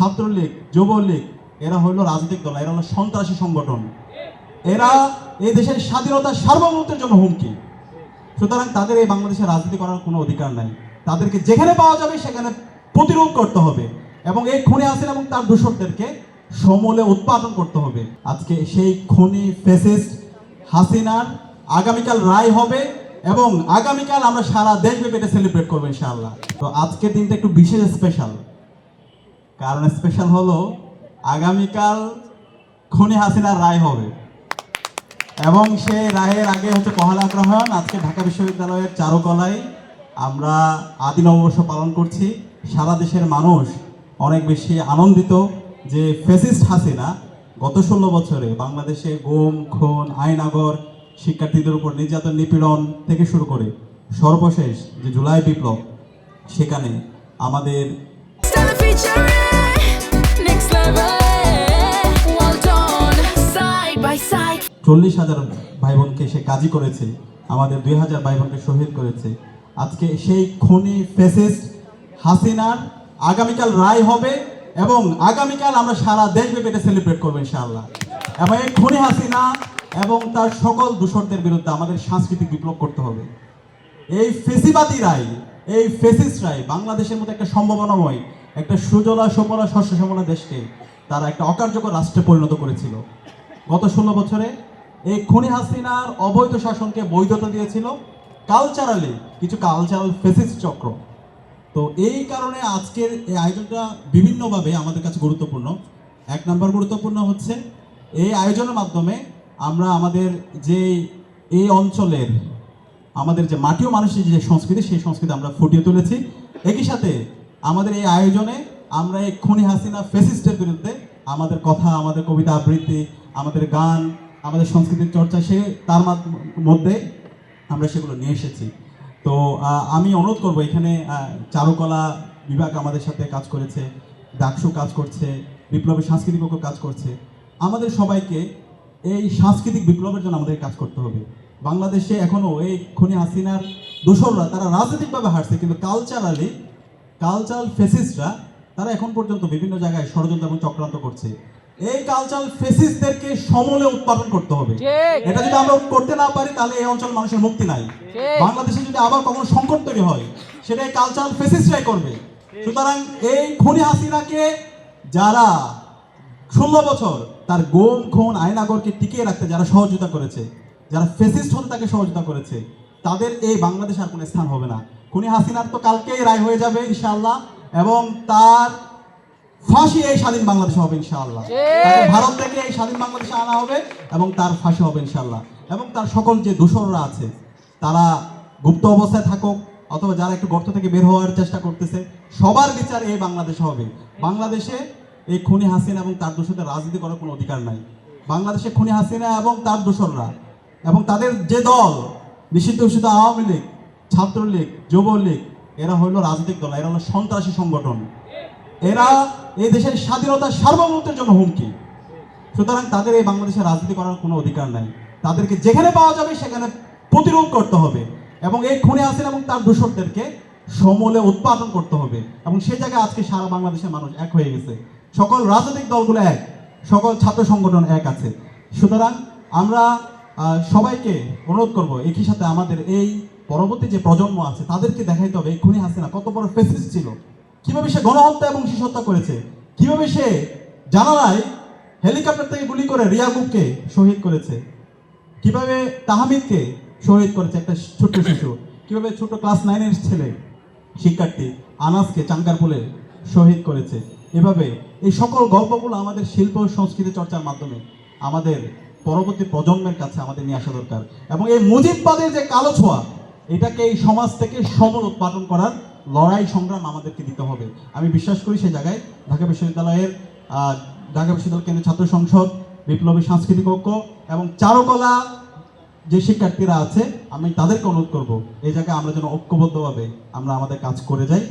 ছাত্রলীগ, যুবলীগ, এরা হলো রাজনৈতিক দল, এরা হলো সন্ত্রাসী সংগঠন। এরা এই দেশের স্বাধীনতা সার্বভৌমত্বের জন্য হুমকি। সুতরাং তাদের এই বাংলাদেশে রাজনীতি করার কোনো অধিকার নাই। তাদেরকে যেখানে পাওয়া যাবে সেখানে প্রতিরোধ করতে হবে এবং এই খুনি হাসিন এবং তার দূষকদেরকে সমূলে উৎপাদন করতে হবে। আজকে সেই খনি ফেসিস্ট হাসিনার আগামীকাল রায় হবে এবং আগামীকাল আমরা সারা দেশব্যাপী এটা সেলিব্রেট করব ইনশাআল্লাহ। তো আজকের দিনটা একটু বিশেষ স্পেশাল কারণ স্পেশাল হলো আগামীকাল খনি হাসিনার রায় হবে। এবং সেই রায়ের আগে হচ্ছে পহেলা গ্রহণ আজকে ঢাকা বিশ্ববিদ্যালয়ের চারুকলায় আমরা আদি নববর্ষ পালন করছি। সারা দেশের মানুষ অনেক বেশি আনন্দিত যে ফেসিস্ট হাসিনা গত ষোলো বছরে বাংলাদেশে গুম খুন, আইনাগর, শিক্ষার্থীদের উপর নির্যাতন, নিপীড়ন থেকে শুরু করে সর্বশেষ যে জুলাই বিপ্লব, সেখানে আমাদের চল্লিশ হাজার ভাই বোনকে সে কাজী করেছে, আমাদের দুই হাজার ভাই বোনকে শহীদ করেছে। আজকে সেই খনি ফেসিস্ট হাসিনার আগামীকাল রায় হবে এবং আগামীকাল আমরা সারা দেশব্যাপী এটা সেলিব্রেট করব ইনশাআল্লাহ। এবং এই খনি হাসিনা এবং তার সকল দূষণদের বিরুদ্ধে আমাদের সাংস্কৃতিক বিপ্লব করতে হবে। এই ফেসিবাদী রায়, এই ফেসিস্ট রায় বাংলাদেশের মতো একটা সম্ভাবনাময়, একটা সুজলা, সুফলা, শস্য শ্যামলা দেশকে তারা একটা অকার্যকর রাষ্ট্রে পরিণত করেছিল। গত ষোলো বছরে এই খনি হাসিনার অবৈধ শাসনকে বৈধতা দিয়েছিল কালচারালি কিছু কালচারাল ফেসিস চক্র। তো এই কারণে আজকের এই আয়োজনটা বিভিন্নভাবে আমাদের কাছে গুরুত্বপূর্ণ। এক নম্বর গুরুত্বপূর্ণ হচ্ছে, এই আয়োজনের মাধ্যমে আমরা আমাদের যে এই অঞ্চলের, আমাদের যে মাটি ও মানুষের যে সংস্কৃতি, সেই সংস্কৃতি আমরা ফুটিয়ে তুলেছি। একই সাথে আমাদের এই আয়োজনে আমরা এই খুনি হাসিনা ফেসিস্টের বিরুদ্ধে আমাদের কথা, আমাদের কবিতা আবৃত্তি, আমাদের গান, আমাদের সংস্কৃতির চর্চা, সে তার মাধ- মধ্যে আমরা সেগুলো নিয়ে এসেছি। তো আমি অনুরোধ করব এখানে চারুকলা বিভাগ আমাদের সাথে কাজ করেছে, ডাকসু কাজ করছে বিপ্লবী সাংস্কৃতিক ঐক্য কাজ করছে। আমাদের সবাইকে এই সাংস্কৃতিক বিপ্লবের জন্য আমাদের কাজ করতে হবে। বাংলাদেশে এখনও এই খনি হাসিনার দোসররা, তারা রাজনৈতিকভাবে হারছে, কিন্তু কালচারালি কালচারাল ফেসিস্টরা তারা এখন পর্যন্ত বিভিন্ন জায়গায় ষড়যন্ত্র এবং চক্রান্ত করছে। এই কালচারাল ফেসিস্টদেরকে সমলে উৎপাদন করতে হবে। এটা যদি আমরা করতে না পারি তাহলে এই অঞ্চল মানুষের মুক্তি নাই। বাংলাদেশে যদি আবার কখনো সংকট তৈরি হয় সেটা এই কালচারাল ফেসিস্টরাই করবে। সুতরাং এই খুনি হাসিনাকে যারা ষোলো বছর তার গোম খুন আইনাগরকে টিকিয়ে রাখতে যারা সহযোগিতা করেছে যারা ফেসিস্ট হতে তাকে সহযোগিতা করেছে তাদের এই বাংলাদেশ আর কোনো স্থান হবে না। খুনি হাসিনার তো কালকেই রায় হয়ে যাবে ইনশাআল্লাহ। এবং তার ফাঁসি এই স্বাধীন বাংলাদেশে হবে ইনশাআল্লাহ। ভারত থেকে এই স্বাধীন বাংলাদেশে আনা হবে এবং তার ফাঁসি হবে ইনশাআল্লাহ। এবং তার সকল যে দূষণরা আছে তারা গুপ্ত অবস্থায় থাকুক অথবা যারা একটু গর্ত থেকে বের হওয়ার চেষ্টা করতেছে সবার বিচার এই বাংলাদেশে হবে। বাংলাদেশে এই খুনি হাসিনা এবং তার দোষরদের রাজনীতি করার কোনো অধিকার নাই। বাংলাদেশে খুনি হাসিনা এবং তার দোসররা এবং তাদের যে দল নিষিদ্ধ ঘোষিত আওয়ামী লীগ ছাত্রলীগ যুবলীগ এরা হলো রাজনৈতিক দল, এরা হলো সন্ত্রাসী সংগঠন। এরা এই দেশের স্বাধীনতা সার্বভৌমত্বের জন্য হুমকি। সুতরাং তাদের এই বাংলাদেশে রাজনীতি করার কোনো অধিকার নাই। তাদেরকে যেখানে পাওয়া যাবে সেখানে প্রতিরোধ করতে হবে এবং এই খুনে আসেন এবং তার দূষকদেরকে সমূলে উৎপাদন করতে হবে এবং সেই জায়গায় আজকে সারা বাংলাদেশের মানুষ এক হয়ে গেছে। সকল রাজনৈতিক দলগুলো এক, সকল ছাত্র সংগঠন এক আছে। সুতরাং আমরা সবাইকে অনুরোধ করব একই সাথে আমাদের এই পরবর্তী যে প্রজন্ম আছে, তাদেরকে দেখাইতে হবে খুনি হাসিনা কত বড় ফেসিস ছিল। কীভাবে সে গণহত্যা এবং শিশু হত্যা করেছে, কীভাবে সে জানালায় হেলিকপ্টার থেকে গুলি করে রিয়াগুবকে শহীদ করেছে, কীভাবে তাহমিদকে শহীদ করেছে একটা ছোট্ট শিশু, কীভাবে ছোট ক্লাস নাইনের ছেলে, শিক্ষার্থী আনাসকে চাঙ্কারপুলে শহীদ করেছে। এভাবে এই সকল গল্পগুলো আমাদের শিল্প সংস্কৃতি চর্চার মাধ্যমে আমাদের পরবর্তী প্রজন্মের কাছে আমাদের নিয়ে আসা দরকার। এবং এই মুজিববাদের যে কালো ছোঁয়া এটাকে এই সমাজ থেকে সমল উৎপাদন করার লড়াই সংগ্রাম আমাদেরকে দিতে হবে। আমি বিশ্বাস করি সেই জায়গায় ঢাকা বিশ্ববিদ্যালয়ের ঢাকা বিশ্ববিদ্যালয় কেন্দ্রীয় ছাত্র সংসদ, বিপ্লবী সাংস্কৃতিক ঐক্য এবং চারুকলা যে শিক্ষার্থীরা আছে, আমি তাদেরকে অনুরোধ করব, এই জায়গায় আমরা যেন ঐক্যবদ্ধভাবে আমরা আমাদের কাজ করে যাই।